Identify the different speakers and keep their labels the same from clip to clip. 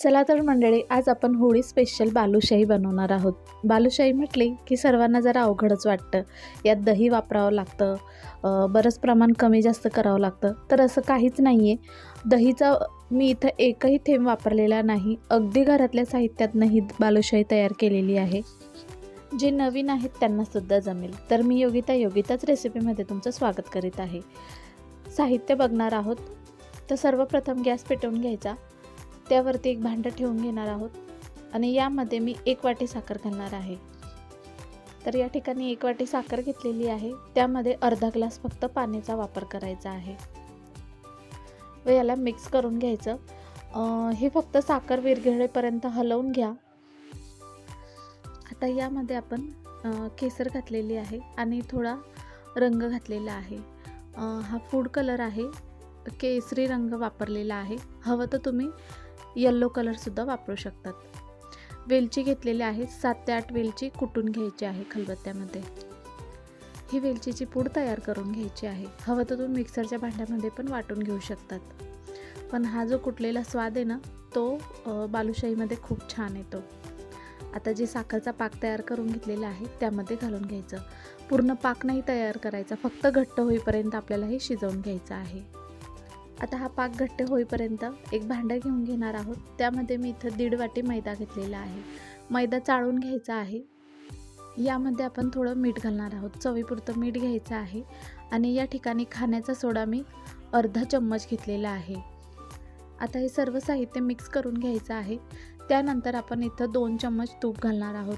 Speaker 1: चला तर मंडळी आज आपण होळी स्पेशल बालुशाही बनवणार आहोत. बालुशाही म्हटली की सर्वांना जरा अवघडच वाटतं. यात दही वापरावं लागतं बरंच प्रमाण कमी जास्त करावं लागतं. तर असं काहीच नाही आहे दहीचा मी इथं एकही थेंब वापरलेला नाही. अगदी घरातल्या साहित्यातनं ही बालुशाही तयार केलेली आहे. जे नवीन आहेत त्यांनासुद्धा जमेल. तर मी योगिता योगिताच रेसिपीमध्ये तुमचं स्वागत करीत आहे. साहित्य बघणार आहोत. तर सर्वप्रथम गॅस पेटवून घ्यायचा. त्यावरती एक भांडं ठेवून घेणार आहोत. आणि यामध्ये मी एक वाटी साखर घालणार आहे. तर या ठिकाणी एक वाटी साखर घेतलेली आहे. त्यामध्ये अर्धा ग्लास फक्त पाण्याचा वापर करायचा आहे. व याला मिक्स करून घ्यायचं. हे फक्त साखर विरघळेपर्यंत हलवून घ्या. आता यामध्ये आपण केसर घातलेली आहे आणि थोडा रंग घातलेला आहे. हा फूड कलर आहे. केसरी रंग वापरलेला आहे. हवं तर तुम्ही येल्लो कलरसुद्धा वापरू शकतात. वेलची घेतलेली आहे सात ते आठ वेलची कुटून घ्यायची आहे खलबत्त्यामध्ये. ही वेलचीची पूड तयार करून घ्यायची आहे. हवं तर तुम्ही मिक्सरच्या भांड्यामध्ये पण वाटून घेऊ शकतात. पण हा जो कुटलेला स्वाद आहे ना तो बालुशाहीमध्ये खूप छान येतो. आता जे साखरचा पाक तयार करून घेतलेला आहे त्यामध्ये घालून घ्यायचं. पूर्ण पाक नाही तयार करायचा फक्त घट्ट होईपर्यंत आपल्याला हे शिजवून घ्यायचं आहे. आता हा पाक घट्ट होईपर्यंत एक भांडं घेऊन घेणार आहोत. त्यामध्ये मी इथं दीड वाटी मैदा घेतलेला आहे. मैदा चाळून घ्यायचा आहे. यामध्ये आपण थोडं मीठ घालणार आहोत. चवीपुरतं मीठ घ्यायचं आहे आणि या ठिकाणी खाण्याचा सोडा मी अर्धा चम्मच घेतलेला आहे. आता हे सर्व साहित्य मिक्स करून घ्यायचं आहे. त्यानंतर आपण इथं दोन चम्मच तूप घालणार आहोत.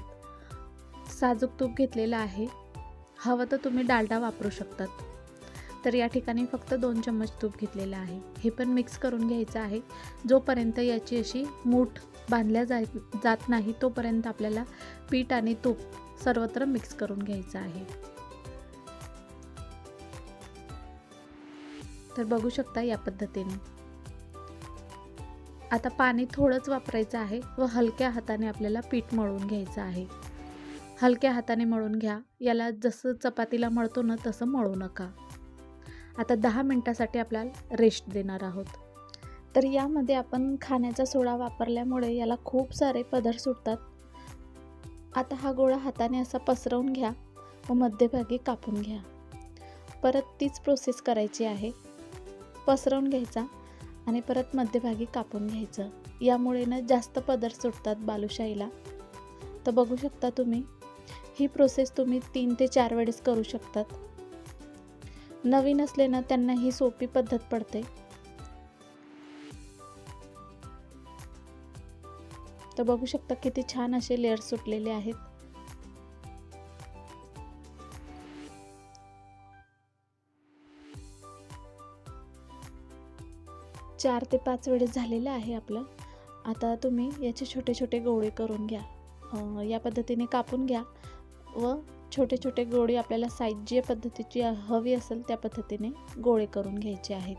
Speaker 1: साजूक तूप घेतलेलं आहे. हवं तर तुम्ही डालडा वापरू शकतात. तर या ठिकाणी फक्त दोन चम्मच तूप घेतलेलं आहे. हे पण मिक्स करून घ्यायचं आहे. जोपर्यंत याची अशी मूठ बांधल्या जाय जात नाही तोपर्यंत आपल्याला पीठ आणि तूप सर्वत्र मिक्स करून घ्यायचं आहे. तर बघू शकता या पद्धतीने. आता पाणी थोडंच वापरायचं आहे व हलक्या हाताने आपल्याला पीठ मळून घ्यायचं आहे. हलक्या हाताने मळून घ्या. याला जसं चपातीला मळतो ना तसं मळू नका. आता दहा मिनटासाठी आपल्याला रेस्ट देणार आहोत. तर यामध्ये आपण खाण्याचा सोडा वापरल्यामुळे याला खूप सारे पदर सुटतात. आता हा गोळा हाताने असा पसरवून घ्या व मध्यभागी कापून घ्या. परत तीच प्रोसेस करायची आहे. पसरवून घ्यायचा आणि परत मध्यभागी कापून घ्यायचं. यामुळे ना जास्त पदर सुटतात बालुशाहीला. तर बघू शकता तुम्ही ही प्रोसेस तुम्ही तीन ते चार वेळेस करू शकतात. नवीन असले ना त्यांना ही सोपी पद्धत पडते. तर बघू शकता किती छान असे लेअर सुटलेले आहेत. चार ते पाच वेळेस झालेलं आहे आपलं. आता तुम्ही याचे छोटे छोटे गोळे करून घ्या. या पद्धतीने कापून घ्या व छोटे छोटे गोळे आपल्याला साईज जे पद्धतीची हवी असेल त्या पद्धतीने गोळे करून घ्यायचे आहेत.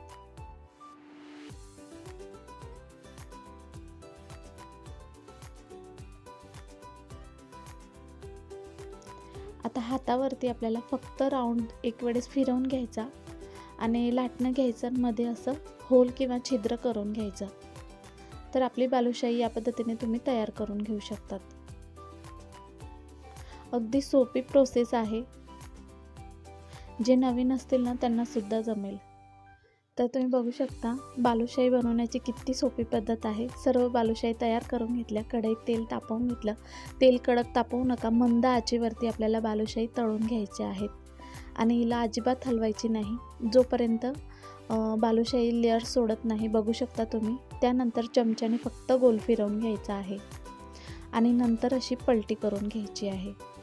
Speaker 1: आता हातावरती आपल्याला फक्त राऊंड एक वेळेस फिरवून घ्यायचा आणि लाटणं घ्यायचं मध्ये असं होल किंवा छिद्र करून घ्यायचं. तर आपली बालुशाही या पद्धतीने तुम्ही तयार करून घेऊ शकतात. अगदी सोपी प्रोसेस आहे. जे नवीन असतील ना त्यांना सुद्धा जमेल. तर तुम्ही बघू शकता बालुशाही बनवण्याची किती सोपी पद्धत आहे. सर्व बालुशाही तयार करून घेतल्या. कढईत तेल तापवून घेतलं. तेल कडक तापवू नका. मंद आचेवरती आपल्याला बालुशाही तळून घ्यायचे आहेत. आणि हिला अजिबात हलवायची नाही. जोपर्यंत बालुशाही लेअर सोडत नाही बघू शकता तुम्ही. त्यानंतर चमच्याने फक्त गोल फिरवून घ्यायचा आहे. आणि नंतर अशी पलटी करून घ्यायची आहे.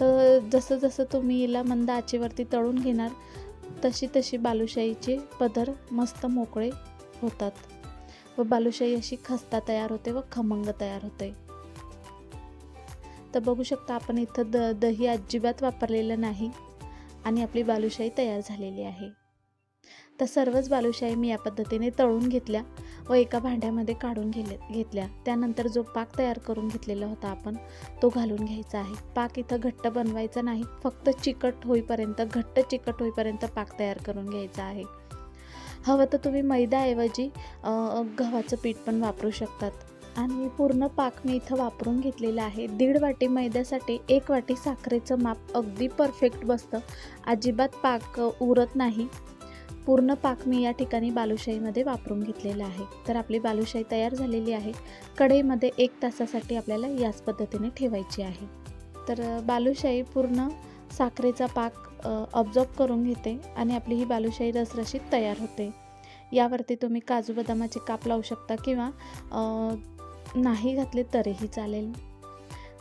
Speaker 1: तर जसं जसं तुम्ही हिला मंद आचेवरती तळून घेणार तशी तशी बालुशाहीचे पदर मस्त मोकळे होतात व बालुशाही अशी खस्ता तयार होते व खमंग तयार होते. तर बघू शकता आपण इथं द दही अजिबात वापरलेलं नाही आणि आपली बालुशाही तयार झालेली आहे. तर सर्वच बालुशाही मी या पद्धतीने तळून घेतल्या. व एका भांड्यामध्ये काढून घेले घेतल्या. त्यानंतर जो पाक तयार करून घेतलेला होता आपण तो घालून घ्यायचा आहे. पाक इथं घट्ट बनवायचा नाही फक्त चिकट होईपर्यंत घट्ट चिकट होईपर्यंत पाक तयार करून घ्यायचा आहे. हवं तर तुम्ही मैदाऐवजी गव्हाचं पीठ पण वापरू शकतात. आणि पूर्ण पाक मी इथं वापरून घेतलेला आहे. दीड वाटी मैद्यासाठी एक वाटी साखरेचं माप अगदी परफेक्ट बसतं. अजिबात पाक उरत नाही. पूर्ण पाक मी या ठिकाणी बालुशाहीमध्ये वापरून घेतलेला आहे. तर आपली बालुशाही तयार झालेली आहे. कढईमध्ये एक तासासाठी आपल्याला याच पद्धतीने ठेवायची आहे. तर बालुशाही पूर्ण साखरेचा पाक ऑब्झॉर्ब करून घेते आणि आपली ही बालुशाही रसरशीत तयार होते. यावरती तुम्ही काजू बदामाचे काप लावू शकता किंवा नाही घातले तरीही चालेल.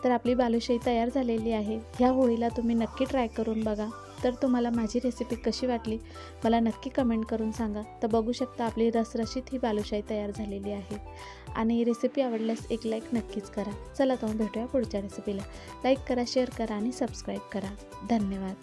Speaker 1: तर आपली बालुशाही तयार झालेली आहे. ह्या होळीला तुम्ही नक्की ट्राय करून बघा. तर तुम्हाला माझी रेसिपी कशी वाटली मला नक्की कमेंट करून सांगा. तर बघू शकता आपली रसरशीत ही बालुशाही तयार झालेली आहे. आणि रेसिपी आवडल्यास एक लाईक नक्कीच करा. चला तर भेटूया पुढच्या रेसिपीला लाईक करा शेअर करा आणि सबस्क्राईब करा. धन्यवाद.